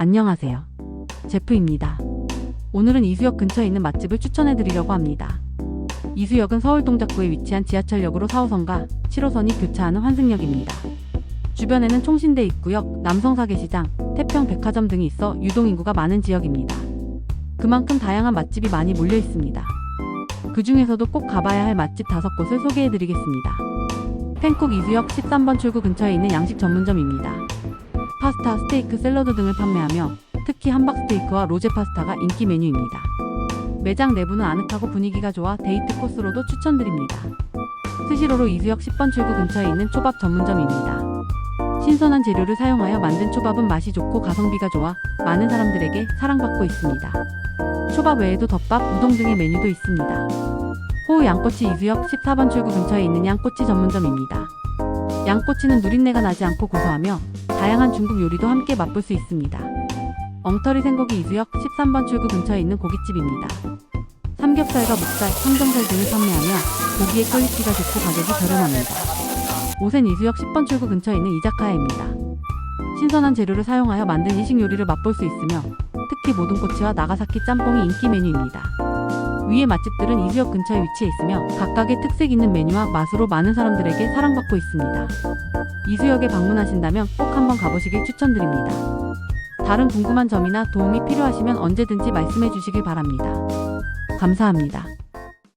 안녕하세요. 제프입니다. 오늘은 이수역 근처에 있는 맛집을 추천해 드리려고 합니다. 이수역은 서울 동작구에 위치한 지하철역으로 4호선과 7호선이 교차하는 환승역입니다. 주변에는 총신대 입구역, 남성사계시장, 태평백화점 등이 있어 유동 인구가 많은 지역입니다. 그만큼 다양한 맛집이 많이 몰려 있습니다. 그 중에서도 꼭 가봐야 할 맛집 5곳을 소개해 드리겠습니다. 팬쿡 이수역 13번 출구 근처에 있는 양식 전문점입니다. 파스타, 스테이크, 샐러드 등을 판매하며 특히 함박스테이크와 로제 파스타가 인기 메뉴입니다. 매장 내부는 아늑하고 분위기가 좋아 데이트 코스로도 추천드립니다. 스시로로 이수역 10번 출구 근처에 있는 초밥 전문점입니다. 신선한 재료를 사용하여 만든 초밥은 맛이 좋고 가성비가 좋아 많은 사람들에게 사랑받고 있습니다. 초밥 외에도 덮밥, 우동 등의 메뉴도 있습니다. 호우 양꼬치 이수역 14번 출구 근처에 있는 양꼬치 전문점입니다. 양꼬치는 누린내가 나지 않고 고소하며 다양한 중국 요리도 함께 맛볼 수 있습니다. 엉터리 생고기 이수역 13번 출구 근처에 있는 고깃집입니다. 삼겹살과 목살, 청정살 등을 판매하며 고기의 퀄리티가 좋고 가격이 저렴합니다. 오센 이수역 10번 출구 근처에 있는 이자카야입니다. 신선한 재료를 사용하여 만든 이식 요리를 맛볼 수 있으며 특히 모든 꼬치와 나가사키 짬뽕이 인기 메뉴입니다. 위의 맛집들은 이수역 근처에 위치해 있으며 각각의 특색 있는 메뉴와 맛으로 많은 사람들에게 사랑받고 있습니다. 이수역에 방문하신다면 꼭 한번 가보시길 추천드립니다. 다른 궁금한 점이나 도움이 필요하시면 언제든지 말씀해 주시길 바랍니다. 감사합니다.